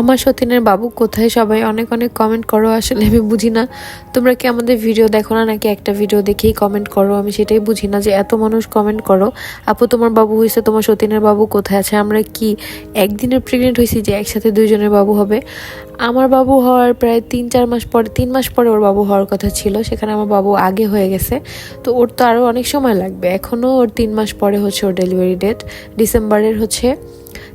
আমার সতীনের বাবু কোথায়? সবাই অনেক অনেক কমেন্ট করো, আসলে আমি বুঝি না। তোমরা কি আমাদের ভিডিও দেখো না নাকি একটা ভিডিও দেখেই কমেন্ট করো? আমি সেটাই বুঝি না যে এত মানুষ কমেন্ট করো। আপু, তোমার বাবু হয়েছে তোমার সতীনের বাবু কোথায় আছে? আমরা কি একদিনের প্রেগনেন্ট হয়েছি যে একসাথে দুইজনের বাবু হবে? আমার বাবু হওয়ার প্রায় তিন, চার মাস পরে, তিন মাস পরে ওর বাবু হওয়ার কথা ছিল। সেখানে আমার বাবু আগে হয়ে গেছে। তো ওর তো আরও অনেক সময় লাগবে। এখনও ওর তিন মাস পরে হচ্ছে ওর ডেলিভারি ডেট ডিসেম্বরের হচ্ছে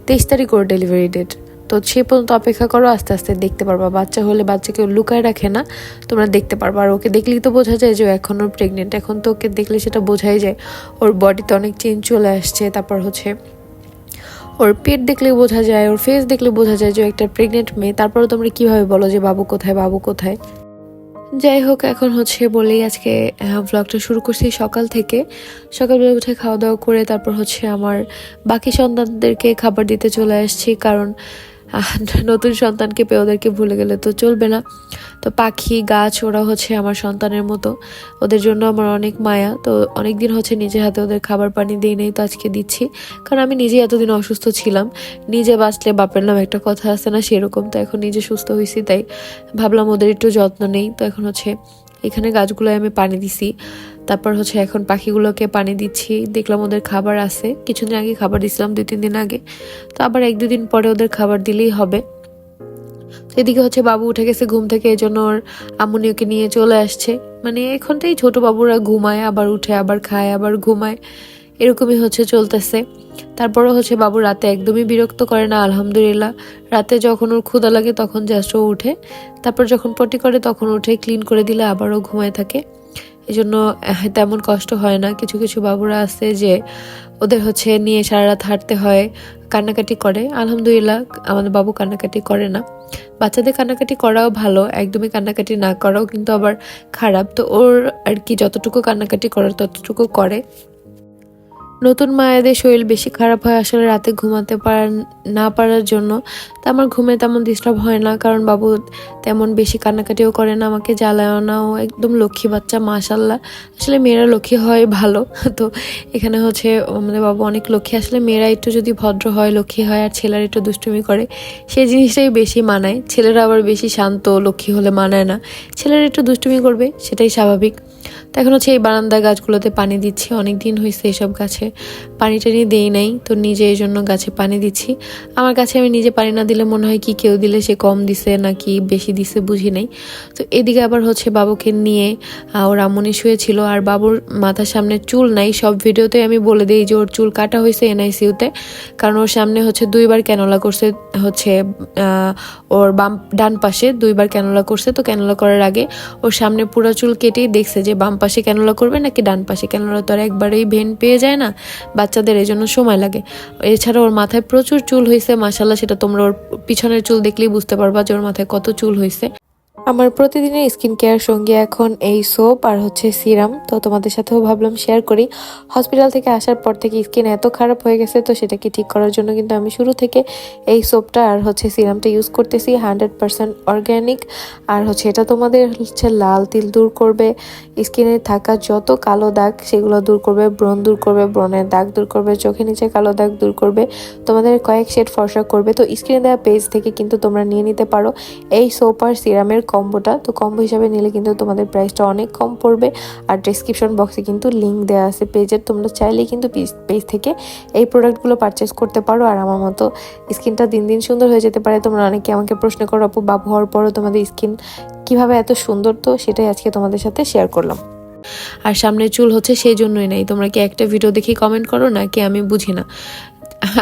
তেইশ তারিখ ওর ডেলিভারি ডেট তো সে পর্যন্ত অপেক্ষা করো, আস্তে আস্তে দেখতে পারবা। বাচ্চা হলে বাচ্চাকে লুকায় রাখে না, তোমরা দেখতে পারবা। আর ওকে দেখলেই তো বোঝা যায় যে ও এখন ওর প্রেগনেন্ট এখন তো ওকে দেখলে সেটা বোঝাই যায়। ওর বডিতে অনেক চেঞ্জ চলে আসছে। তারপর হচ্ছে ওর পেট দেখলে বোঝা যায়, ওর ফেস দেখলে বোঝা যায় যে একটা প্রেগনেন্ট মেয়ে। তারপরে তোমরা কীভাবে বলো যে বাবু কোথায় বাবু কোথায়? যাই হোক, এখন হচ্ছে বলেই আজকে ব্লগটা শুরু করছি সকাল থেকে। সকালবেলা উঠে খাওয়া দাওয়া করে তারপর হচ্ছে আমার বাকি সন্তানদেরকে খাবার দিতে চলে আসছি। কারণ নতুন সন্তানকে পেয়ে ওদেরকে ভুলে গেলে তো চলবে না। তো পাখি, গাছ, ওরা হচ্ছে আমার সন্তানের মতো। ওদের জন্য আমার অনেক মায়া। তো অনেক দিন হচ্ছে নিজে হাতে ওদের খাবার পানি দিই নেই, তো আজকে দিচ্ছি। কারণ আমি নিজে এতদিন অসুস্থ ছিলাম। নিজে বাঁচলে বাপের নাম একটা কথা আছে না, সেরকম। তো এখন নিজে সুস্থ হয়েছি তাই ভাবলাম ওদের একটু যত্ন নেই। তো এখন হচ্ছে এখানে গাছগুলোয় আমি পানি দিছি। তারপর হচ্ছে এখন পাখিগুলোকে পানি দিচ্ছি। দেখলাম ওদের খাবার আছে। কিছুদিন আগে খাবার দিছিলাম, দুই, তিন দিন আগে। তো আবার এক দুদিন পরে ওদের খাবার দিলেই হবে। এদিকে হচ্ছে বাবু উঠে গেছে ঘুম থেকে এই জন্য ওর আম্মুনি ওকে নিয়ে চলে আসছে। মানে এখন এখনটাই ছোট বাবুরা ঘুমায়, আবার উঠে, আবার খায়, আবার ঘুমায়। এরকমই হচ্ছে, চলতেছে। তারপরও হচ্ছে বাবু রাতে একদমই বিরক্ত করে না, আলহামদুলিল্লাহ। রাতে যখন ওর ক্ষুদা লাগে তখন জাস্ট ও উঠে। তারপর যখন পটি করে তখন উঠে ক্লিন করে দিলে আবারও ঘুমায় থাকে। এই জন্য তেমন কষ্ট হয় না। কিছু কিছু বাবুরা আছে যে ওদের হচ্ছে নিয়ে সারা রাত হাঁটতে হয়, কান্নাকাটি করে। আলহামদুলিল্লাহ, আমাদের বাবু কান্নাকাটি করে না। বাচ্চাদের কান্নাকাটি করাও ভালো, একদমই কান্নাকাটি না করাও কিন্তু আবার খারাপ। তো ওর আর কি যতটুকু কান্নাকাটি করার ততটুকু করে। নতুন মায়েদের শরীর বেশি খারাপ হয়, আসলে রাতে ঘুমাতে পারার, না পারার জন্য। তা আমার ঘুমে তেমন ডিস্টার্ব হয় না, কারণ বাবু তেমন বেশি কান্নাকাটিও করে না, আমাকে জ্বালায়ও না। ও একদম লক্ষ্মী বাচ্চা মাশাল্লাহ আসলে মেয়েরা লক্ষ্মী হয় ভালো। তো এখানে হচ্ছে, আমাদের বাবু অনেক লক্ষ্মী। আসলে মেয়েরা একটু যদি ভদ্র হয়, লক্ষ্মী হয়, আর ছেলেরা একটু দুষ্টুমি করে, সেই জিনিসটাই বেশি মানায়। ছেলেরা আবার বেশি শান্ত, লক্ষ্মী হলে মানায় না। ছেলেরা একটু দুষ্টুমি করবে, সেটাই স্বাভাবিক। তো এখন হচ্ছে এই বারান্দা গাছগুলোতে পানি দিচ্ছি। অনেক দিন হয়েছে এইসব গাছে পানি টানি দেই নাই, তো নিজে এই জন্য গাছে পানি দিচ্ছি। আমার কাছে আমি নিজে পানি না দিলে মনে হয় কি কেউ দিলে সে কম দিছে নাকি বেশি দিছে বুঝি নাই। তো এদিকে আবার হচ্ছে বাবুকে নিয়ে ওর আম্মনি শুয়েছিল আর বাবুর মাথার সামনে চুল নাই। সব ভিডিওতে আমি বলে দিই যে ওর চুল কাটা হয়েছে এনআইসিউতে, কারণ ওর সামনে হচ্ছে দুইবার ক্যানোলা করছে, হচ্ছে ওর বাম, ডান পাশে দুইবার ক্যানোলা করছে। তো ক্যানোলা করার আগে ওর সামনে পুরো চুল কেটেই দেখছে যে বাম পাশে ক্যানোলা করবে নাকি ডান পাশে ক্যানোলা তো আর একবারেই ভেন পেয়ে যায় না। বাচ্চাদের এই জন্য সময় লাগে। এছাড়া ওর মাথায় প্রচুর চুল হয়েছে মাসাল্লাহ সেটা তোমরা ওর পিছনের চুল দেখলেই বুঝতে পারবা যে ওর মাথায় কত চুল হয়েছে আমার প্রতিদিনের স্কিন কেয়ার সঙ্গে এখন এই সোপ আর হচ্ছে সিরাম। তো তোমাদের সাথেও ভাবলাম শেয়ার করি। হসপিটাল থেকে আসার পর থেকে স্কিন এত খারাপ হয়ে গেছে, তো সেটাকে ঠিক করার জন্য কিন্তু আমি শুরু থেকে এই সোপটা আর হচ্ছে সিরামটা ইউজ করতেছি। হান্ড্রেড পার্সেন্ট অর্গ্যানিক আর হচ্ছে এটা তোমাদের হচ্ছে লাল তিল দূর করবে। স্কিনে থাকা যত কালো দাগ, সেগুলো দূর করবে। ব্রণ দূর করবে, ব্রণের দাগ দূর করবে চোখে নিচে কালো দাগ দূর করবে। তোমাদের কয়েক শেড ফর্সা করবে। তো স্ক্রিনে দেওয়া পেজ থেকে কিন্তু তোমরা নিয়ে নিতে পারো। এই সোপ আর সিরামের কম্বোটা তো কম্বো হিসাবে নিলে কিন্তু তোমাদের প্রাইসটা অনেক কম পড়বে। আর ডিসক্রিপশন বক্সে কিন্তু লিঙ্ক দেওয়া আছে পেজের তোমরা চাইলেই কিন্তু পেজ থেকে এই প্রোডাক্টগুলো পারচেস করতে পারো। আর আমার মতো স্কিনটা দিন দিন সুন্দর হয়ে যেতে পারে। তোমরা অনেকে আমাকে প্রশ্ন করো, আপু, বাবু হওয়ার পরও তোমাদের স্কিন কীভাবে এত সুন্দর? তো সেটাই আজকে তোমাদের সাথে শেয়ার করলাম। আর সামনে চুল হচ্ছে সেই জন্যই নাই। তোমরা কি একটা ভিডিও দেখে কমেন্ট করো, নাকি আমি বুঝি না?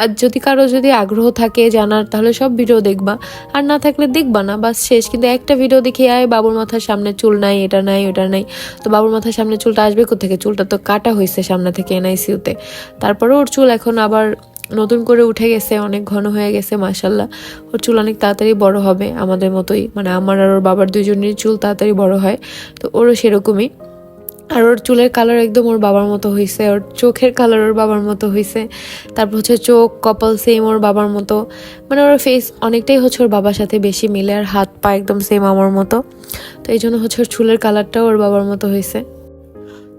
আর যদি কারও যদি আগ্রহ থাকে জানার, তাহলে সব ভিডিও দেখবা। আর না থাকলে দেখবা না, বাস শেষ। কিন্তু একটা ভিডিও দেখে আয়, বাবুর মাথার সামনে চুল নাই, এটা নাই, ওটা নাই। তো বাবুর মাথার সামনে চুলটা আসবে কোথেকে চুলটা তো কাটা হয়েছে সামনে থেকে এনআইসিউতে। তারপরে ওর চুল এখন আবার নতুন করে উঠে গেছে, অনেক ঘন হয়ে গেছে মাসাল্লাহ ওর চুল অনেক তাড়াতাড়ি বড় হবে আমাদের মতোই। মানে আমার আর ওর বাবার দুজনেরই চুল তাড়াতাড়ি বড় হয়, তো ওরও সেরকমই। আর ওর চুলের কালার একদম ওর বাবার মতো হয়েছে ওর চোখের কালার ওর বাবার মতো হয়েছে তারপর হচ্ছে চোখ, কপাল সেম ওর বাবার মতো মানে ওর ফেস অনেকটাই হচ্ছে ওর বাবার সাথে বেশি মিলে আর হাত পা একদম সেম আমার মতো, তো এই জন্য হচ্ছে ওর চুলের কালারটাও ওর বাবার মতো হয়েছে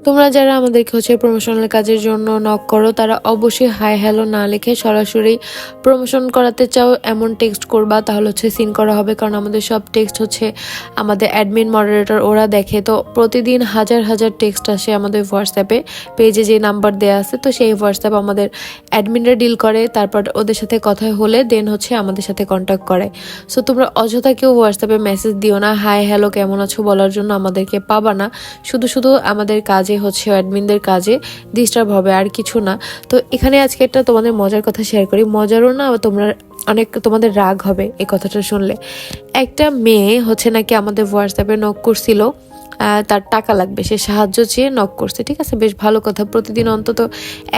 তোমরা যারা আমাদেরকে হচ্ছে প্রমোশনাল কাজের জন্য নক করো, তারা অবশ্যই হাই হ্যালো না লিখে সরাসরি প্রমোশন করাতে চাও, এমন টেক্সট করবা, তাহলে হচ্ছে সিন করা হবে। কারণ আমাদের সব টেক্সট হচ্ছে আমাদের অ্যাডমিন মডারেটর ওরা দেখে। তো প্রতিদিন হাজার হাজার টেক্সট আসে আমাদের হোয়াটসঅ্যাপে পেজে যে নাম্বার দেওয়া আছে, তো সেই হোয়াটসঅ্যাপ আমাদের অ্যাডমিনরা ডিল করে, তারপর ওদের সাথে কথা হলে দেন হচ্ছে আমাদের সাথে কন্ট্যাক্ট করে। সো তোমরা অযথা কেউ হোয়াটসঅ্যাপে মেসেজ দিও না হাই হ্যালো কেমন আছো বলার জন্য আমাদেরকে পাবা না। শুধু শুধু আমাদের কাজে হচ্ছে অ্যাডমিনদের কাজে ডিস্টার্ব হবে, আর কিছু না। তো এখানে আজকে একটা তোমাদের মজার কথা শেয়ার করি। মজারও না তোমরা অনেক তোমাদের রাগ হবে এই কথাটা শুনলে। একটা মেয়ে হচ্ছে নাকি আমাদের হোয়াটসঅ্যাপে নক করছিল তার টাকা লাগবে, সে সাহায্য চেয়ে নক করছে, ঠিক আছে? বেশ ভালো কথা। প্রতিদিন অন্তত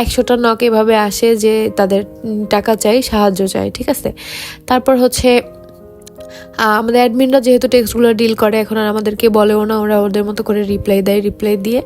একশোটা নক এভাবে আসে যে তাদের টাকা চাই, সাহায্য চাই, ঠিক আছে? তারপর হচ্ছে আমাদের অ্যাডমিনরা যেহেতু টেক্সটগুলো ডিল করে, এখন আর আমাদেরকে বলেও না, ওরা ওদের মতো করে রিপ্লাই দেয় রিপ্লাই দিয়ে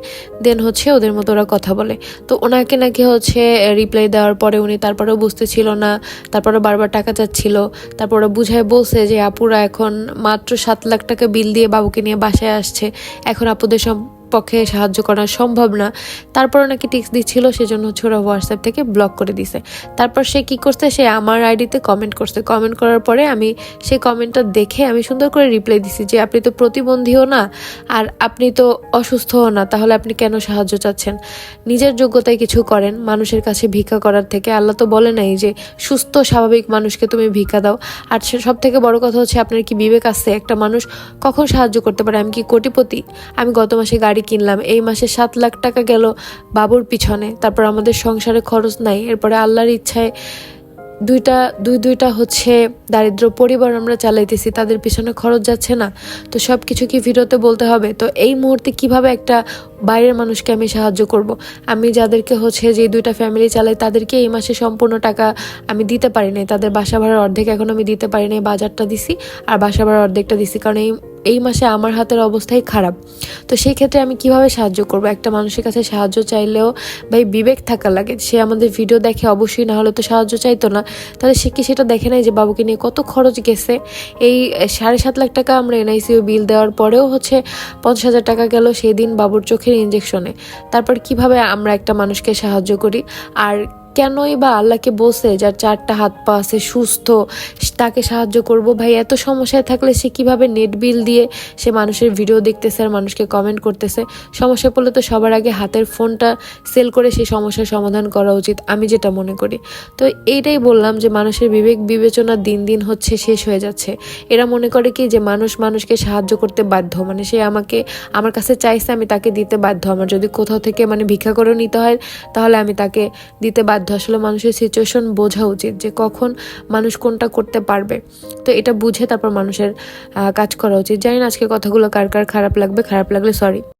দেন হচ্ছে ওদের মতো ওরা কথা বলে। তো ওনাকে নাকি হচ্ছে রিপ্লাই দেওয়ার পরে উনি তারপরেও বুঝতেছিল না তারপরে বারবার টাকা চাচ্ছিল, তারপর ওরা বুঝায় বলছে যে, আপুরা এখন মাত্র সাত লাখ টাকা বিল দিয়ে বাবুকে নিয়ে বাসায় আসছে, এখন আপুদের সব পক্ষে সাহায্য করা সম্ভব না। তারপর নাকি টিক্স দিচ্ছিল, সেজন্য হচ্ছে ওরা হোয়াটসঅ্যাপ থেকে ব্লক করে দিছে। তারপর সে কি করছে, সে আমার আইডিতে কমেন্ট করছে। কমেন্ট করার পরে আমি সেই কমেন্টটা দেখে আমি সুন্দর করে রিপ্লাই দিছি যে, আপনি তো প্রতিবন্ধীও না, আর আপনি তো অসুস্থও না, তাহলে আপনি কেন সাহায্য চাচ্ছেন? নিজের যোগ্যতায় কিছু করেন, মানুষের কাছে ভিক্ষা করার থেকে। আল্লাহ তো বলে নাই যে, সুস্থ, স্বাভাবিক মানুষকে তুমি ভিক্ষা দাও। আর সব থেকে বড় কথা হচ্ছে, আপনার কি বিবেক আছে? একটা মানুষ কখন সাহায্য করতে পারে? আমি কি কোটিপতি? আমি গত মাসে গাড়ি কিনলাম। এই মাসে সাত লাখ টাকা গেল বাবুর পিছনে। তারপর আমাদের সংসারে খরচ নাই। এরপরে আল্লাহর ইচ্ছায় দুইটা, দুই, দুইটা হচ্ছে দারিদ্র পরিবার আমরা চালাইতেছি। তাদের পিছনে খরচ যাচ্ছে না। তো সব কিছু কি ভিডিওতে বলতে হবে? তো এই মুহূর্তে কীভাবে একটা বাইরের মানুষকে আমি সাহায্য করব? আমি যাদেরকে হচ্ছে যে দুইটা ফ্যামিলি চালাই, তাদেরকে এই মাসে সম্পূর্ণ টাকা আমি দিতে পারি নাই। তাদের বাসা ভাড়ার অর্ধেক এখন আমি দিতে পারি নাই, বাজারটা দিছি, আর বাসা ভাড়ার অর্ধেকটা দিছি। কারণ এই এই মাসে আমার হাতের অবস্থাই খারাপ। তো সেই ক্ষেত্রে আমি কীভাবে সাহায্য করব? একটা মানুষের কাছে সাহায্য চাইলেও ভাই বিবেক থাকা লাগে। সে আমাদের ভিডিও দেখে অবশ্যই না হলে তো সাহায্য চাইতো না। তাহলে সে কি সেটা দেখে নাই যে বাবুকে নিয়ে কত খরচ গেছে? এই সাড়ে সাত লাখ টাকা আমরা এনআইসিউ বিল দেওয়ার পরেও হচ্ছে পঞ্চাশ হাজার টাকা গেল সেই দিন বাবুর চোখের ইঞ্জেকশনে তারপর কীভাবে আমরা একটা মানুষকে সাহায্য করি? আর কেনই বা আল্লাহকে বসে যার চারটা হাত পা আছে, সুস্থ তাকে সাহায্য করব। ভাই, এত সমস্যায় থাকলে সে কীভাবে নেট বিল দিয়ে সে মানুষের ভিডিও দেখতেছে আর মানুষকে কমেন্ট করতেছে? সমস্যা পড়লে তো সবার আগে হাতের ফোনটা সেল করে সেই সমস্যার সমাধান করা উচিত, আমি যেটা মনে করি। তো এইটাই বললাম যে মানুষের বিবেক বিবেচনা দিন দিন হচ্ছে শেষ হয়ে যাচ্ছে। এরা মনে করে কি যে মানুষ মানুষকে সাহায্য করতে বাধ্য মানে সে আমাকে, আমার কাছে চাইছে আমি তাকে দিতে বাধ্য। আমার যদি কোথাও থেকে মানে ভিক্ষা করে নিতে হয়, তাহলে আমি তাকে দিতে বাধ্য। আসলে মানুষের সিচুয়েশন বোঝা উচিত যে কখন মানুষ কোনটা করতে পারবে। তো এটা বুঝে তারপর মানুষের কাজ করা উচিত। জানি না আজকে কথাগুলো কার কার খারাপ লাগবে, খারাপ লাগলে সরি